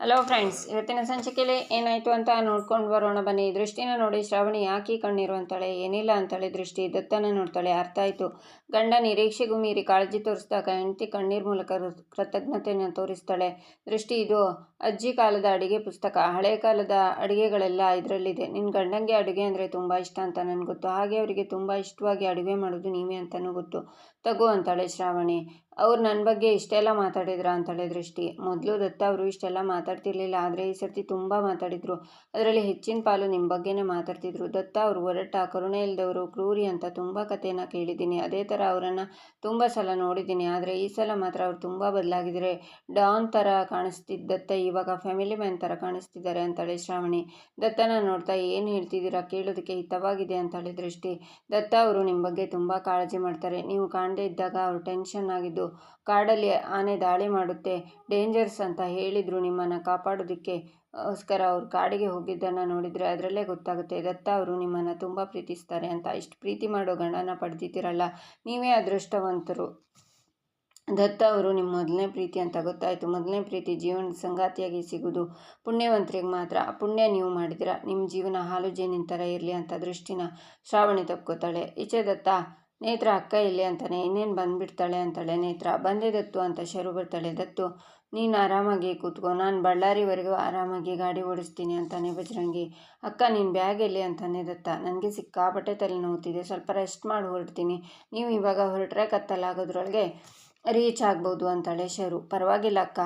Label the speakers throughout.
Speaker 1: Hello friends ಇವತ್ತಿನ ಸಂಚಿಕೆಯಲ್ಲಿ ಏನಾಯಿತು ಅಂತ ನೋಡ್ಕೊಂಡು ಬರೋಣ. ಬನ್ನಿ ದೃಷ್ಟಿನ ನೋಡಿ. ಶ್ರಾವಣಿ ಯಾಕೆ ಕಣ್ಣೀರು ಅಂತಾಳೆ? ಏನಿಲ್ಲ ಅಂತಾಳೆ. ದೃಷ್ಟಿ ದತ್ತನ ನೋಡ್ತಾಳೆ. ಅರ್ಥ ಆಯಿತು. ಗಂಡ ನಿರೀಕ್ಷೆಗೂ ಮೀರಿ ಕಾಳಜಿ ತೋರಿಸಿದಾಗ ಹೆಂಡತಿ ಕಣ್ಣೀರು ಮೂಲಕ ಕೃತಜ್ಞತೆಯನ್ನು ತೋರಿಸ್ತಾಳೆ. ದೃಷ್ಟಿ, ಇದು ಅಜ್ಜಿ ಕಾಲದ ಅಡುಗೆ ಪುಸ್ತಕ. ಹಳೆ ಕಾಲದ ಅಡುಗೆಗಳೆಲ್ಲ ಇದರಲ್ಲಿದೆ. ನಿನ್ನ ಗಂಡಂಗೆ ಅಡುಗೆ ಅಂದರೆ ತುಂಬ ಇಷ್ಟ ಅಂತ ನನಗೆ ಗೊತ್ತು. ಹಾಗೆ ಅವರಿಗೆ ತುಂಬ ಇಷ್ಟವಾಗಿ ಅಡುಗೆ ಮಾಡೋದು ನೀವೇ ಅಂತಲೂ ಗೊತ್ತು. ತಗೋ ಅಂತಾಳೆ ಶ್ರಾವಣಿ. ಅವ್ರು ನನ್ನ ಬಗ್ಗೆ ಇಷ್ಟೆಲ್ಲ ಮಾತಾಡಿದ್ರ ಅಂತಾಳೆ ದೃಷ್ಟಿ. ಮೊದಲು ದತ್ತ ಅವರು ಇಷ್ಟೆಲ್ಲ ಮಾತಾಡ್ತಿರ್ಲಿಲ್ಲ, ಆದರೆ ಈ ಸರ್ತಿ ತುಂಬ ಮಾತಾಡಿದರು. ಅದರಲ್ಲಿ ಹೆಚ್ಚಿನ ಪಾಲು ನಿಮ್ಮ ಬಗ್ಗೆನೇ ಮಾತಾಡ್ತಿದ್ರು. ದತ್ತ ಅವರು ಒರಟ, ಕರುಣೆ ಇಲ್ಲದವರು ಕ್ರೂರಿ ಅಂತ ತುಂಬ ಕಥೆಯನ್ನು ಕೇಳಿದ್ದೀನಿ. ಅದೇ ಥರ ಅವರನ್ನು ತುಂಬ ಸಲ ನೋಡಿದ್ದೀನಿ, ಆದರೆ ಈ ಸಲ ಮಾತ್ರ ಅವರು ತುಂಬ ಬದಲಾಗಿದ್ದಾರೆ ಡಾನ್ ಥರ ಕಾಣಿಸ್ತಿದ್ದ ದತ್ತ ಇವಾಗ ಫ್ಯಾಮಿಲಿ ಮ್ಯಾನ್ ಥರ ಕಾಣಿಸ್ತಿದ್ದಾರೆ ಅಂತಾಳೆ ಶ್ರಾವಣಿ. ದತ್ತನ ನೋಡ್ತಾ ಏನು ಹೇಳ್ತಿದ್ದೀರಾ ಕೇಳೋದಕ್ಕೆ ಹಿತವಾಗಿದೆ ಹೇಳಿ ದೃಷ್ಟಿ. ದತ್ತ ಅವರು ನಿಮ್ಮ ಬಗ್ಗೆ ತುಂಬ ಕಾಳಜಿ ಮಾಡ್ತಾರೆ. ನೀವು ಕಾಣದೇ ಇದ್ದಾಗ ಅವರು ಟೆನ್ಷನ್ ಆಗಿದ್ದು ಕಾಡಲ್ಲಿ ಆನೆ ದಾಳಿ ಮಾಡುತ್ತೆ. ಡೇಂಜರ್ಸ್ ಅಂತ ಹೇಳಿದರು ನಿಮ್ಮನ್ನು ಕಾಪಾಡೋದಕ್ಕೆ. ಗೋಸ್ಕರ ಅವ್ರು ಕಾಡಿಗೆ ಹೋಗಿದ್ದನ್ನು ನೋಡಿದರೆ ಅದರಲ್ಲೇ ಗೊತ್ತಾಗುತ್ತೆ. ದತ್ತ ಅವರು ನಿಮ್ಮನ್ನು ತುಂಬ ಪ್ರೀತಿಸ್ತಾರೆ ಅಂತ. ಇಷ್ಟು ಪ್ರೀತಿ ಮಾಡೋ ಗಂಡನ ಪಡೆದಿದ್ದೀರಲ್ಲ, ನೀವೇ ಅದೃಷ್ಟವಂತರು. ದತ್ತ ಅವರು ನಿಮ್ಮ ಮೊದಲನೇ ಪ್ರೀತಿ ಅಂತ ಗೊತ್ತಾಯಿತು. ಮೊದಲನೇ ಪ್ರೀತಿ ಜೀವನ ಸಂಗಾತಿಯಾಗಿ ಸಿಗೋದು. ಪುಣ್ಯವಂತರಿಗೆ ಮಾತ್ರ. ಆ ಪುಣ್ಯ ನೀವು ಮಾಡಿದಿರ ನಿಮ್ಮ ಜೀವನ ಹಾಲು ಜೇನಿನ ಥರ ಇರಲಿ ಅಂತ ದೃಷ್ಟಿನ ಶ್ರಾವಣಿ ತಪ್ಕೋತಾಳೆ. ಈಚೆ ದತ್ತ ನೇತ್ರ ಅಕ್ಕ ಇಲ್ಲಿ ಅಂತಾನೆ, ಇನ್ನೇನು ಬಂದ್ಬಿಡ್ತಾಳೆ ಅಂತಾಳೆ ನೇತ್ರ ಬಂದೆ ದತ್ತು ಅಂತ ಶರು ಬರ್ತಾಳೆ, ದತ್ತು, ನೀನು ಆರಾಮಾಗಿ ಕೂತ್ಕೋ, ನಾನು ಬಳ್ಳಾರಿವರೆಗೂ ಆರಾಮಾಗಿ ಗಾಡಿ ಓಡಿಸ್ತೀನಿ ಅಂತಾನೆ ಬಜರಂಗಿ, ಅಕ್ಕ, ನೀನು ಬ್ಯಾಗ್ ಎಲ್ಲಿ ಅಂತಾನೆ ದತ್ತ, ನನಗೆ ಸಿಕ್ಕಾಪಟ್ಟೆ ತಲೆನೋವುತ್ತಿದೆ ಸ್ವಲ್ಪ ರೆಸ್ಟ್ ಮಾಡಿ, ಹೊರಡ್ತೀನಿ. ನೀವು ಇವಾಗ ಹೊರಟ್ರೆ ಕತ್ತಲಾಗೋದ್ರೊಳಗೆ ರೀಚ್ ಆಗ್ಬೋದು ಅಂತಾಳೆ ಶರು. ಪರವಾಗಿಲ್ಲ ಅಕ್ಕ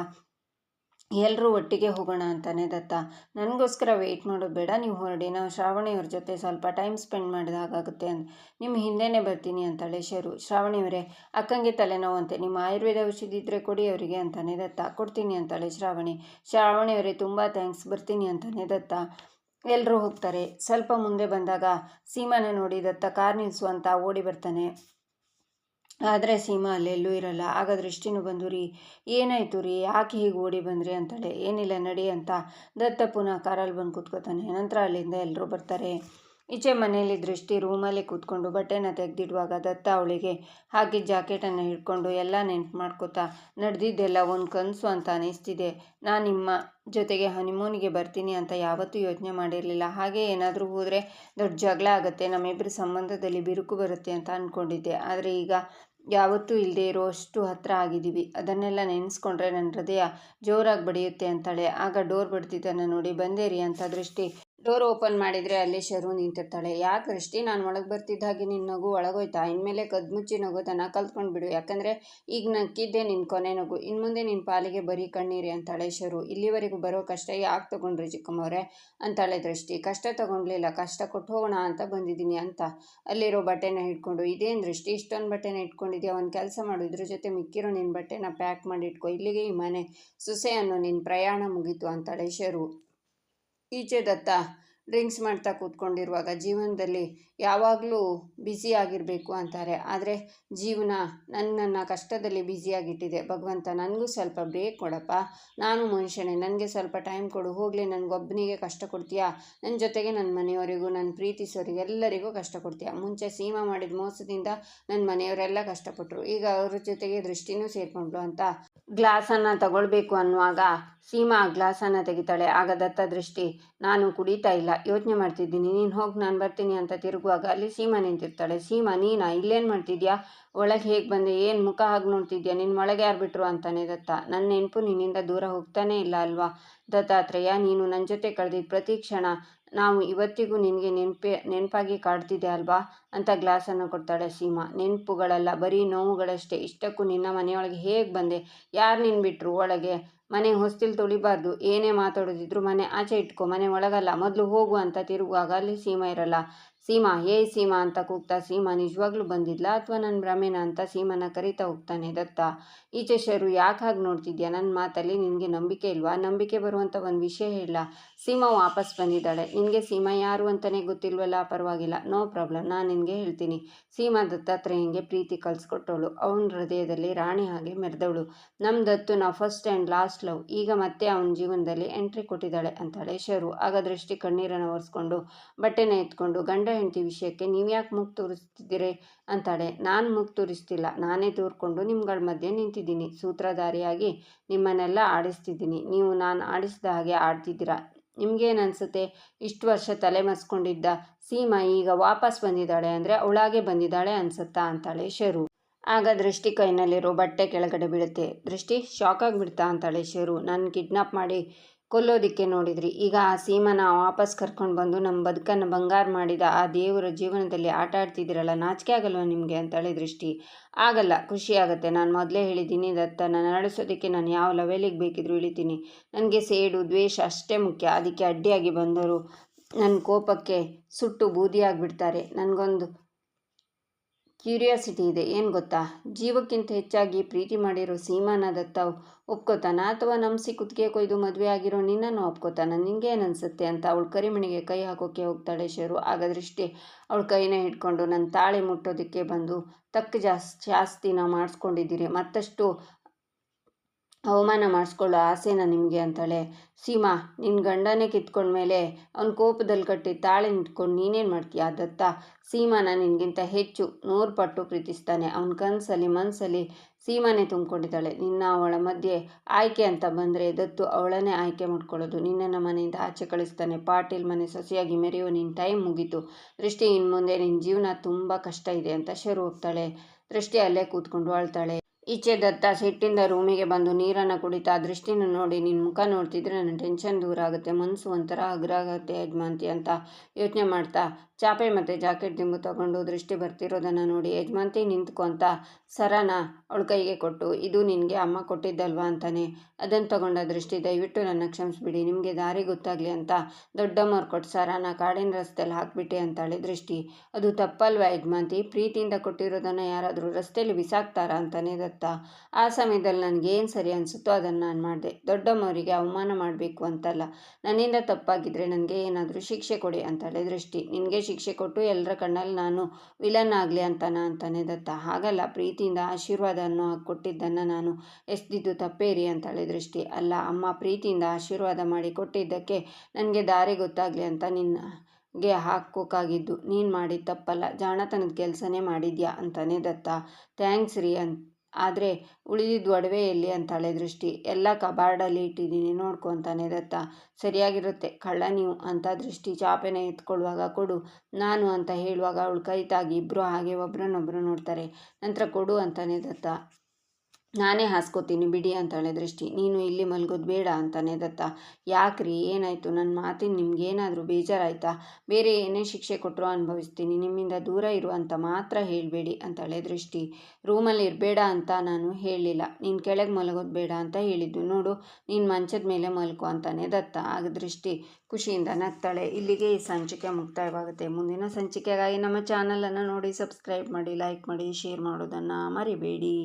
Speaker 1: ಎಲ್ಲರೂ ಒಟ್ಟಿಗೆ ಹೋಗೋಣ ಅಂತಾನೆ ದತ್ತ. ನನಗೋಸ್ಕರ ವೆಯ್ಟ್ ಮಾಡೋದು ಬೇಡ, ನೀವು ಹೊರಡಿ. ನಾವು ಶ್ರಾವಣಿಯವ್ರ ಜೊತೆ ಸ್ವಲ್ಪ ಟೈಮ್ ಸ್ಪೆಂಡ್ ಮಾಡಿದಾಗುತ್ತೆ ಅಂತ ನಿಮ್ಮ ಹಿಂದೆನೇ ಬರ್ತೀನಿ ಅಂತಾಳೆ ಶರು. ಶ್ರಾವಣಿಯವರೇ, ಅಕ್ಕಂಗೆ ತಲೆನೋವಂತೆ. ನಿಮ್ಮ ಆಯುರ್ವೇದ ಔಷಧಿ ಇದ್ದರೆ ಕೊಡಿ ಅವರಿಗೆ ಅಂತಾನೆ ದತ್ತ. ಕೊಡ್ತೀನಿ ಅಂತಾಳೆ ಶ್ರಾವಣಿ. ಶ್ರಾವಣಿಯವರೇ, ತುಂಬ ಥ್ಯಾಂಕ್ಸ್ ಬರ್ತೀನಿ ಅಂತಾನೆ ದತ್ತ. ಎಲ್ಲರೂ ಹೋಗ್ತಾರೆ. ಸ್ವಲ್ಪ ಮುಂದೆ ಬಂದಾಗ ಸೀಮಾನ ನೋಡಿ ದತ್ತ ಕಾರ್ ನಿಲ್ಲಿಸು ಅಂತ ಓಡಿ ಬರ್ತಾನೆ. ಆದರೆ ಸೀಮಾ ಅಲ್ಲೆಲ್ಲೂ ಇರಲ್ಲ. ಆಗ ದೃಷ್ಟಿನೂ ಬಂದು, ರೀ, ಏನಾಯಿತು ರೀ? ಯಾಕೆ ಹೀಗೆ ಓಡಿ ಬಂದ್ರಿ? ಅಂತಾಳೆ. ಏನಿಲ್ಲ ನಡಿ ಅಂತ ದತ್ತ ಪುನಃ ಕಾರಲ್ಲಿ ಬಂದು ಕೂತ್ಕೋತಾನೆ. ನಂತರ ಅಲ್ಲಿಂದ ಎಲ್ಲರೂ ಬರ್ತಾರೆ. ಈಚೆ ಮನೆಯಲ್ಲಿ ದೃಷ್ಟಿ ರೂಮಲ್ಲಿ ಕೂತ್ಕೊಂಡು ಬಟ್ಟೆನ ತೆಗೆದಿಡುವಾಗ ದತ್ತ ಅವಳಿಗೆ ಹಾಕಿದ ಜಾಕೆಟನ್ನು ಹಿಡ್ಕೊಂಡು ಎಲ್ಲ ನೆನ್ಪು ಮಾಡ್ಕೋತಾ ನಡೆದಿದ್ದೆಲ್ಲ ಒಂದು ಕನಸು ಅಂತ ಅನಿಸ್ತಿದೆ. ನಾನು ನಿಮ್ಮ ಜೊತೆಗೆ ಹನಿಮೂನಿಗೆ ಬರ್ತೀನಿ ಅಂತ ಯಾವತ್ತೂ ಯೋಚನೆ ಮಾಡಿರಲಿಲ್ಲ. ಹಾಗೆ ಏನಾದರೂ ಹೋದರೆ ದೊಡ್ಡ ಜಗಳ ಆಗುತ್ತೆ ನಮ್ಮಿಬ್ಬರ ಸಂಬಂಧದಲ್ಲಿ ಬಿರುಕು ಬರುತ್ತೆ ಅಂತ ಅಂದ್ಕೊಂಡಿದ್ದೆ ಆದರೆ ಈಗ ಯಾವತ್ತೂ ಇಲ್ಲದೆ ಇರೋ ಅಷ್ಟು ಹತ್ತಿರ ಆಗಿದ್ದೀವಿ ಅದನ್ನೆಲ್ಲ ನೆನೆಸ್ಕೊಂಡ್ರೆ ನನ್ನ ಹೃದಯ ಜೋರಾಗಿ ಬಡಿಯುತ್ತೆ ಅಂತಾಳೆ. ಆಗ ಡೋರ್ ಬಡ್ತಿದ್ದನ್ನು ನೋಡಿ, ಬಂದೇರಿ ಅಂತ ದೃಷ್ಟಿ ಡೋರ್ ಓಪನ್ ಮಾಡಿದರೆ ಅಲ್ಲಿ ಶರು ನಿಂತಿರ್ತಾಳೆ. ಯಾಕೆ ದೃಷ್ಟಿ ನಾನು ಒಳಗೆ ಬರ್ತಿದ್ದ ಹಾಗೆ ನಿನ್ನ ನಗು ಒಳಗೋಯ್ತಾ? ಇನ್ಮೇಲೆ ಕದ್ಮುಚ್ಚಿ ನಗೋದನ್ನು ಕಲ್ತ್ಕೊಂಡು ಬಿಡು. ಯಾಕಂದರೆ ಈಗ ನಕ್ಕಿದ್ದೆ ನಿನ್ನ ಕೊನೆ ನಗು. ಇನ್ನು ಮುಂದೆ ನಿನ್ನ ಪಾಲಿಗೆ ಬರೀ ಕಣ್ಣೀರಿ ಅಂತಾಳೆ ಶರು. ಇಲ್ಲಿವರೆಗೂ ಬರೋ ಕಷ್ಟ ಯಾಕೆ ತೊಗೊಂಡ್ರಿ ಚಿಕ್ಕಮ್ಮವ್ರೆ? ಅಂತಾಳೆ ದೃಷ್ಟಿ. ಕಷ್ಟ ತೊಗೊಂಡ್ಲಿಲ್ಲ. ಕಷ್ಟ ಕೊಟ್ಟು ಹೋಗೋಣ ಅಂತ ಬಂದಿದ್ದೀನಿ ಅಂತ. ಅಲ್ಲಿರೋ ಬಟ್ಟೆನ ಹಿಡ್ಕೊಂಡು. ಇದೇನು ದೃಷ್ಟಿ? ಇಷ್ಟೊಂದು ಬಟ್ಟೆನ ಇಟ್ಕೊಂಡಿದ್ಯಾ ಒಂದು ಕೆಲಸ ಮಾಡು. ಇದ್ರ ಜೊತೆ ಮಿಕ್ಕಿರೋ ನಿನ್ನ ಬಟ್ಟೆನ ಪ್ಯಾಕ್ ಮಾಡಿ ಇಟ್ಕೊ. ಇಲ್ಲಿಗೆ ಈ ಮನೆ. ಸೊಸೆ ಅನ್ನೋ ನಿನ್ನ ಪ್ರಯಾಣ ಮುಗೀತು ಅಂತಾಳೆ ಶರು. ಈಚೆ ದತ್ತ ಡ್ರಿಂಕ್ಸ್ ಮಾಡ್ತಾ ಕೂತ್ಕೊಂಡಿರುವಾಗ ಜೀವನದಲ್ಲಿ ಯಾವಾಗಲೂ ಬ್ಯುಸಿ ಆಗಿರಬೇಕು ಅಂತಾರೆ. ಆದರೆ ಜೀವನ ನನ್ನನ್ನು ಕಷ್ಟದಲ್ಲಿ ಬ್ಯುಸಿಯಾಗಿಟ್ಟಿದೆ. ಭಗವಂತ, ನನಗೂ ಸ್ವಲ್ಪ ಬ್ರೇಕ್ ಕೊಡಪ್ಪ. ನಾನು ಮನುಷ್ಯನೇ, ನನಗೆ ಸ್ವಲ್ಪ ಟೈಮ್ ಕೊಡು. ಹೋಗಲಿ ನನಗೊಬ್ಬನಿಗೆ ಕಷ್ಟ ಕೊಡ್ತೀಯಾ? ನನ್ನ ಜೊತೆಗೆ ನನ್ನ ಮನೆಯವರಿಗೂ ನನ್ನ ಪ್ರೀತಿಸೋರಿಗೆ ಎಲ್ಲರಿಗೂ ಕಷ್ಟ ಕೊಡ್ತೀಯಾ? ಮುಂಚೆ ಸೀಮಾ ಮಾಡಿದ ಮೋಸದಿಂದ ನನ್ನ ಮನೆಯವರೆಲ್ಲ ಕಷ್ಟಪಟ್ಟರು ಈಗ ಅವ್ರ ಜೊತೆಗೆ ದೃಷ್ಟಿನೂ ಸೇರಿಕೊಂಡ್ಲು ಅಂತ ಗ್ಲಾಸನ್ನು ತಗೊಳ್ಬೇಕು ಅನ್ನುವಾಗ ಸೀಮಾ ಗ್ಲಾಸನ್ನು ತೆಗಿತಾಳೆ. ಆಗ ದತ್ತ ದೃಷ್ಟಿ ನಾನು ಕುಡಿತಾ ಇಲ್ಲ, ಯೋಚನೆ ಮಾಡ್ತಿದ್ದೀನಿ. ನೀನು ಹೋಗಿ, ನಾನು ಬರ್ತೀನಿ ಅಂತ ತಿರುಗುವಾಗ ಅಲ್ಲಿ ಸೀಮಾ ನಿಂತಿರ್ತಾಳೆ. ಸೀಮಾ, ನೀನಾ? ಇಲ್ಲೇನು ಮಾಡ್ತಿದ್ಯಾ? ಒಳಗೆ ಹೇಗೆ ಬಂದೆ? ಏನು ಮುಖ ಹಾಗೆ ನೋಡ್ತಿದ್ಯಾ? ನಿನ್ನ ಒಳಗೆ ಯಾರು ಬಿಟ್ರು? ಅಂತಾನೆ ದತ್ತ. ನನ್ನ ನೆನಪು ನಿನ್ನಿಂದ ದೂರ ಹೋಗ್ತಾನೇ ಇಲ್ಲ ಅಲ್ವಾ? ದತ್ತಾತ್ರೇಯ, ನೀನು ನನ್ನ ಜೊತೆ ಕಳೆದಿದ್ದ ಪ್ರತಿ ಕ್ಷಣ ನಾವು ಇವತ್ತಿಗೂ ನಿನಗೆ ನೆನಪೆ, ನೆನಪಾಗಿ ಕಾಡ್ತಿದೆ ಅಲ್ವಾ? ಅಂತ ಗ್ಲಾಸನ್ನು ಕೊಡ್ತಾಳೆ ಸೀಮಾ. ನೆನಪುಗಳಲ್ಲ, ಬರೀ ನೋವುಗಳಷ್ಟೇ. ಇಷ್ಟಕ್ಕೂ ನಿನ್ನ ಮನೆಯೊಳಗೆ ಹೇಗೆ ಬಂದೆ? ಯಾರು ನಿನ್ನ ಬಿಟ್ಟರು ಒಳಗೆ? ಮನೆ ಹೊಸ್ತಿಲ್ ತೊಳಿಬಾರ್ದು. ಏನೇ ಮಾತಾಡೋದಿದ್ರು ಮನೆ ಆಚೆ ಇಟ್ಕೊ. ಮನೆ ಒಳಗಲ್ಲ, ಮೊದಲು ಹೋಗು ಅಂತ ತಿರುಗುವಾಗ ಅಲ್ಲಿ ಸೀಮಾ ಇರಲ್ಲ. ಸೀಮಾ ಏ ಸೀಮಾ ಅಂತ ಕೂಗ್ತಾ ಸೀಮಾ, ನಿಜವಾಗ್ಲೂ ಬಂದಿದ್ಲಾ ಅಥವಾ ನನ್ನ ಭ್ರಮೇನ ಅಂತ ಸೀಮನ ಕರಿತಾ ಹೋಗ್ತಾನೆ ದತ್ತ. ಈಚೆ ಶರು, ಯಾಕೆ ಹಾಗೆ ನೋಡ್ತಿದ್ಯಾ? ನನ್ನ ಮಾತಲ್ಲಿ ನಿನಗೆ ನಂಬಿಕೆ ಇಲ್ವಾ? ನಂಬಿಕೆ ಬರುವಂಥ ಒಂದು ವಿಷಯ ಹೇಳ. ಸೀಮಾ ವಾಪಸ್ ಬಂದಿದ್ದಾಳೆ. ನಿನಗೆ ಸೀಮಾ ಯಾರು ಅಂತಲೇ ಗೊತ್ತಿಲ್ವಲ್ಲ? ಪರವಾಗಿಲ್ಲ. No problem. ನಾನು ನಿನಗೆ ಹೇಳ್ತೀನಿ. ಸೀಮಾ ದತ್ತಾತ್ರೇಯಂಗೆ ಪ್ರೀತಿ ಕಲಿಸ್ಕೊಟ್ಟವಳು ಅವನ ಹೃದಯದಲ್ಲಿ ರಾಣಿ ಹಾಗೆ ಮೆರೆದವಳು. ನಮ್ಮ ದತ್ತು ನಾವು ಫಸ್ಟ್ ಆ್ಯಂಡ್ ಲಾಸ್ಟ್ ಲವ್ ಈಗ ಮತ್ತೆ ಅವನ ಜೀವನದಲ್ಲಿ ಎಂಟ್ರಿ ಕೊಟ್ಟಿದ್ದಾಳೆ ಅಂತಾಳೆ ಶರು. ಆಗ ದೃಷ್ಟಿ ಕಣ್ಣೀರನ್ನು ಒರೆಸ್ಕೊಂಡು, ಬಟ್ಟೆನ ಎತ್ಕೊಂಡು, ಗಂಡ ಹೆಂಡತಿ ವಿಷಯಕ್ಕೆ ನೀವು ಯಾಕೆ ಮುಗ್ ತೋರಿಸ್ತಿದ್ದೀರಿ ಅಂತಾಳೆ. ನಾನು ಮುಖ ತೋರಿಸ್ತಿಲ್ಲ. ನಾನೇ ತೋರ್ಕೊಂಡು ನಿಮ್ಗಳ ಮಧ್ಯೆ ನಿಂತಿದ್ದೀನಿ. ಸೂತ್ರಧಾರಿಯಾಗಿ ನಿಮ್ಮನ್ನೆಲ್ಲ ಆಡಿಸ್ತಿದ್ದೀನಿ. ನೀವು ನಾನು ಆಡಿಸಿದ ಹಾಗೆ ಆಡ್ತಿದ್ದೀರಾ? ನಿಮ್ಗೇನು ಅನಿಸುತ್ತೆ ಇಷ್ಟು ವರ್ಷ ತಲೆ ಮಸ್ಕೊಂಡಿದ್ದ ಸೀಮಾ ಈಗ ವಾಪಸ್ ಬಂದಿದ್ದಾಳೆ ಅಂದರೆ ಅವಳಾಗೆ ಬಂದಿದ್ದಾಳೆ ಅನ್ಸುತ್ತಾ ಅಂತಾಳೆ ಶರು. ಆಗ ದೃಷ್ಟಿ ಕೈನಲ್ಲಿರೋ ಬಟ್ಟೆ ಕೆಳಗಡೆ ಬೀಳುತ್ತೆ. ದೃಷ್ಟಿ ಶಾಕ್ ಆಗಿಬಿಡ್ತಾ ಅಂತಾಳೆ ಶರು. ನನ್ನ ಕಿಡ್ನಾಪ್ ಮಾಡಿ ಕೊಲ್ಲೋದಿಕ್ಕೆ ನೋಡಿದ್ರಿ. ಈಗ ಆ ಸೀಮನ ವಾಪಸ್ ಕರ್ಕೊಂಡು ಬಂದು ನಮ್ಮ ಬದುಕನ್ನು ಬಂಗಾರ ಮಾಡಿದ ಆ ದೇವರ ಜೀವನದಲ್ಲಿ ಆಟ ಆಡ್ತಿದ್ದೀರಲ್ಲ, ನಾಚಿಕೆ ಆಗಲ್ವ ನಿಮಗೆ ಅಂತಾಳೆ ದೃಷ್ಟಿ. ಆಗಲ್ಲ ಖುಷಿಯಾಗುತ್ತೆ ನಾನು ಮೊದಲೇ ಹೇಳಿದ್ದೀನಿ ದತ್ತ ನಾನು ನಡೆಸೋದಕ್ಕೆ ನಾನು ಯಾವ ಲೆವೆಲಿಗೆ ಬೇಕಿದ್ರೂ ಇಳಿತೀನಿ. ನನಗೆ ಸೇಡು, ದ್ವೇಷ ಅಷ್ಟೇ ಮುಖ್ಯ. ಅದಕ್ಕೆ ಅಡ್ಡಿಯಾಗಿ ಬಂದರು ನನ್ನ ಕೋಪಕ್ಕೆ ಸುಟ್ಟು ಬೂದಿಯಾಗಿಬಿಡ್ತಾರೆ ನನಗೊಂದು ಕ್ಯೂರಿಯಾಸಿಟಿ ಇದೆ, ಏನು ಗೊತ್ತಾ? ಜೀವಕ್ಕಿಂತ ಹೆಚ್ಚಾಗಿ ಪ್ರೀತಿ ಮಾಡಿರೋ ಸೀಮಾನ ದತ್ತ ಒಪ್ಕೋತಾನ ಅಥವಾ ನಂಬಿಸಿ ಕುತ್ತಿಗೆ ಕೊಯ್ದು ಮದುವೆ ಆಗಿರೋ ನಿನ್ನನ್ನು ಒಪ್ಕೋತಾನ? ನಿಂಗೇನು ಅನಿಸುತ್ತೆ ಅಂತ ಅವಳು ಕರಿಮಣಿಗೆ ಕೈ ಹಾಕೋಕ್ಕೆ ಹೋಗ್ತಾಳೆ ಶರು. ಆಗ ದೃಷ್ಟಿ ಅವಳ ಕೈನ ಹಿಡ್ಕೊಂಡು ನನ್ನ ತಾಳೆ ಮುಟ್ಟೋದಕ್ಕೆ ಬಂದು ತಕ್ಕ ಜಾಸ್ತಿ ಜಾಸ್ತಿ ನಾವು ಮಾಡಿಸ್ಕೊಂಡಿದ್ದೀರಿ. ಮತ್ತಷ್ಟು ಅವಮಾನ ಮಾಡಿಸ್ಕೊಳ್ಳೋ ಆಸೆನ ನಿಮಗೆ ಅಂತಾಳೆ. ಸೀಮಾ ನಿನ್ನ ಗಂಡನೇ ಕಿತ್ಕೊಂಡ್ಮೇಲೆ ಅವ್ನ ಕೋಪದಲ್ಲಿ ಕಟ್ಟಿ ತಾಳೆ ನಿಂತ್ಕೊಂಡು ನೀನೇನು ಮಾಡ್ತೀಯ ದತ್ತ? ಸೀಮಾನ ನಿನಗಿಂತ ಹೆಚ್ಚು ನೂರು ಪಟ್ಟು ಪ್ರೀತಿಸ್ತಾನೆ. ಅವನ ಕನಸಲ್ಲಿ ಮನಸ್ಸಲ್ಲಿ ಸೀಮಾನೇ ತುಂಬಿಕೊಂಡಿದ್ದಾಳೆ. ನಿನ್ನ ಅವಳ ಮಧ್ಯೆ ಆಯ್ಕೆ ಅಂತ ಬಂದರೆ ದತ್ತು ಅವಳನ್ನೇ ಆಯ್ಕೆ ಮಾಡ್ಕೊಳ್ಳೋದು. ನಿನ್ನನ್ನು ಮನೆಯಿಂದ ಆಚೆ ಕಳಿಸ್ತಾನೆ. ಪಾಟೀಲ್ ಮನೆ ಸೊಸೆಯಾಗಿ ಮೆರೆಯೋ ನಿನ್ನ ಟೈಮ್ ಮುಗೀತು. ದೃಷ್ಟಿ ಇನ್ನು ಮುಂದೆ ನಿನ್ನ ಜೀವನ ತುಂಬ ಕಷ್ಟ ಇದೆ ಅಂತ ಶರು ಹೋಗ್ತಾಳೆ ದೃಷ್ಟಿ ಅಲ್ಲೇ ಕೂತ್ಕೊಂಡು ಅಳ್ತಾಳೆ. ಈಚೆ ದತ್ತ ಸಿಟ್ಟಿಂದ ರೂಮಿಗೆ ಬಂದು ನೀರನ್ನು ಕುಡಿತಾ ದೃಷ್ಟಿನ ನೋಡಿ ನಿನ್ನ ಮುಖ ನೋಡ್ತಿದ್ರೆ ನನ್ನ ಟೆನ್ಷನ್ ದೂರ ಆಗುತ್ತೆ ಮನಸ್ಸು ಒಂಥರ ಆಗುತ್ತೆ ಯಜಮಾಂತಿ ಅಂತ ಯೋಚನೆ ಮಾಡ್ತಾ ಚಾಪೆ ಮತ್ತು ಜಾಕೆಟ್ ದಿಂಬು ತಗೊಂಡು ದೃಷ್ಟಿ ಬರ್ತಿರೋದನ್ನು ನೋಡಿ ಯಜಮಾಂತಿ ನಿಂತ್ಕೊಂತ ಸರನ ಅವಳ ಕೈಗೆ ಕೊಟ್ಟು, ಇದು ನಿನಗೆ ಅಮ್ಮ ಕೊಟ್ಟಿದ್ದಲ್ವಾ ಅಂತಾನೆ. ಅದನ್ನು ತಗೊಂಡ ದೃಷ್ಟಿ ದಯವಿಟ್ಟು ನನ್ನ ಕ್ಷಮಿಸ್ಬಿಡಿ. ನಿಮಗೆ ದಾರಿ ಗೊತ್ತಾಗಲಿ ಅಂತ ದೊಡ್ಡಮ್ಮವ್ರು ಕೊಟ್ಟು ಸರನ ಕಾಡಿನ ರಸ್ತೆಯಲ್ಲಿ ಹಾಕ್ಬಿಟ್ಟೆ ಅಂತಾಳೆ ದೃಷ್ಟಿ. ಅದು ತಪ್ಪಲ್ವಾ ಯಜಮಾಂತಿ ಪ್ರೀತಿಯಿಂದ ಕೊಟ್ಟಿರೋದನ್ನು ಯಾರಾದರೂ ರಸ್ತೆಯಲ್ಲಿ ಬಿಸಾಕ್ತಾರಾ ಅಂತಾನೆ ದತ್ತ. ಆ ಸಮಯದಲ್ಲಿ ನನಗೇನು ಸರಿ ಅನಿಸುತ್ತೋ ಅದನ್ನು ನಾನು ಮಾಡಿದೆ. ದೊಡ್ಡಮ್ಮವರಿಗೆ ಅವಮಾನ ಮಾಡಬೇಕು ಅಂತಲ್ಲ. ನನ್ನಿಂದ ತಪ್ಪಾಗಿದ್ದರೆ ನನಗೆ ಏನಾದರೂ ಶಿಕ್ಷೆ ಕೊಡಿ ಅಂತಾಳೆ ದೃಷ್ಟಿ. ನಿನಗೆ ಶಿಕ್ಷೆ ಕೊಟ್ಟು ಎಲ್ಲರ ಕಣ್ಣಲ್ಲಿ ನಾನು ವಿಲನ್ ಆಗಲಿ ಅಂತಾನ ಅಂತಾನೆ ದತ್ತ. ಹಾಗಲ್ಲ, ಪ್ರೀತಿಯಿಂದ ಆಶೀರ್ವಾದವನ್ನು ಕೊಟ್ಟಿದ್ದನ್ನು ನಾನು ಎಸ್ದಿದ್ದು ತಪ್ಪೇರಿ ಅಂತಾಳೆ ದೃಷ್ಟಿ. ಅಲ್ಲ, ಅಮ್ಮ ಪ್ರೀತಿಯಿಂದ ಆಶೀರ್ವಾದ ಮಾಡಿ ಕೊಟ್ಟಿದ್ದಕ್ಕೆ ನನಗೆ ದಾರಿ ಗೊತ್ತಾಗಲಿ ಅಂತ ನಿನ್ನ ಗೆ ಹಾಕೋಕ್ಕಾಗಿದ್ದು ನೀನು ಮಾಡಿದ ತಪ್ಪಲ್ಲ, ಜಾಣತನದ ಕೆಲಸನೇ ಮಾಡಿದ್ಯಾ ಅಂತಾನೆ ದತ್ತ. ಥ್ಯಾಂಕ್ಸ್ ರೀ ಅಂತ ಆದರೆ ಉಳಿದಿದ್ದು ಒಡವೆ ಎಲ್ಲಿ ಅಂತಾಳೆ ದೃಷ್ಟಿ. ಎಲ್ಲ ಕಬಾರ್ಡಲ್ಲಿ ಇಟ್ಟಿದ್ದೀನಿ. ನೋಡ್ಕೊ ಅಂತಾನೆ ದತ್ತ. ಸರಿಯಾಗಿರುತ್ತೆ. ಕಳ್ಳ ನೀವು ಅಂತ ದೃಷ್ಟಿ ಚಾಪೆನ ಎತ್ಕೊಳ್ಳುವಾಗ ಕೊಡು. ನಾನು ಅಂತ ಹೇಳುವಾಗ ಅವಳು ಕೈ ತಾಗಿ ಇಬ್ಬರು ಹಾಗೆ ಒಬ್ರನ್ನೊಬ್ರು ನೋಡ್ತಾರೆ. ನಂತರ ಕೊಡು ಅಂತಾನೆ ದತ್ತ. ನಾನೇ ಹಾಸ್ಕೋತೀನಿ, ಬಿಡಿ ಅಂತಾಳೆ ದೃಷ್ಟಿ. ನೀನು ಇಲ್ಲಿ ಮಲ್ಗೋದು ಬೇಡ ಅಂತಾನೆ ದತ್ತ. ಯಾಕ್ರಿ? ಏನಾಯಿತು? ನನ್ನ ಮಾತಿನ ನಿಮ್ಗೇನಾದರೂ ಬೇಜಾರಾಯ್ತಾ? ಬೇರೆ ಏನೇ ಶಿಕ್ಷೆ ಕೊಟ್ಟರು ಅನುಭವಿಸ್ತೀನಿ. ನಿಮ್ಮಿಂದ ದೂರ ಇರುವಂತ ಮಾತ್ರ ಹೇಳಬೇಡಿ ಅಂತಾಳೆ ದೃಷ್ಟಿ. ರೂಮಲ್ಲಿ ಇರಬೇಡ ಅಂತ ನಾನು ಹೇಳಲಿಲ್ಲ. ನೀನು ಕೆಳಗೆ ಮಲಗೋದು ಬೇಡ ಅಂತ ಹೇಳಿದ್ದು. ನೋಡು, ನೀನು ಮಂಚದ ಮೇಲೆ ಮಲ್ಕೋ ಅಂತಾನೆ ದತ್ತ. ಆಗ ದೃಷ್ಟಿ ಖುಷಿಯಿಂದ ನಗ್ತಾಳೆ. ಇಲ್ಲಿಗೆ ಈ ಸಂಚಿಕೆ ಮುಕ್ತಾಯವಾಗುತ್ತೆ. ಮುಂದಿನ ಸಂಚಿಕೆಗಾಗಿ ನಮ್ಮ ಚಾನಲನ್ನು ನೋಡಿ, ಸಬ್ಸ್ಕ್ರೈಬ್ ಮಾಡಿ, ಲೈಕ್ ಮಾಡಿ, ಶೇರ್ ಮಾಡೋದನ್ನು ಮರಿಬೇಡಿ.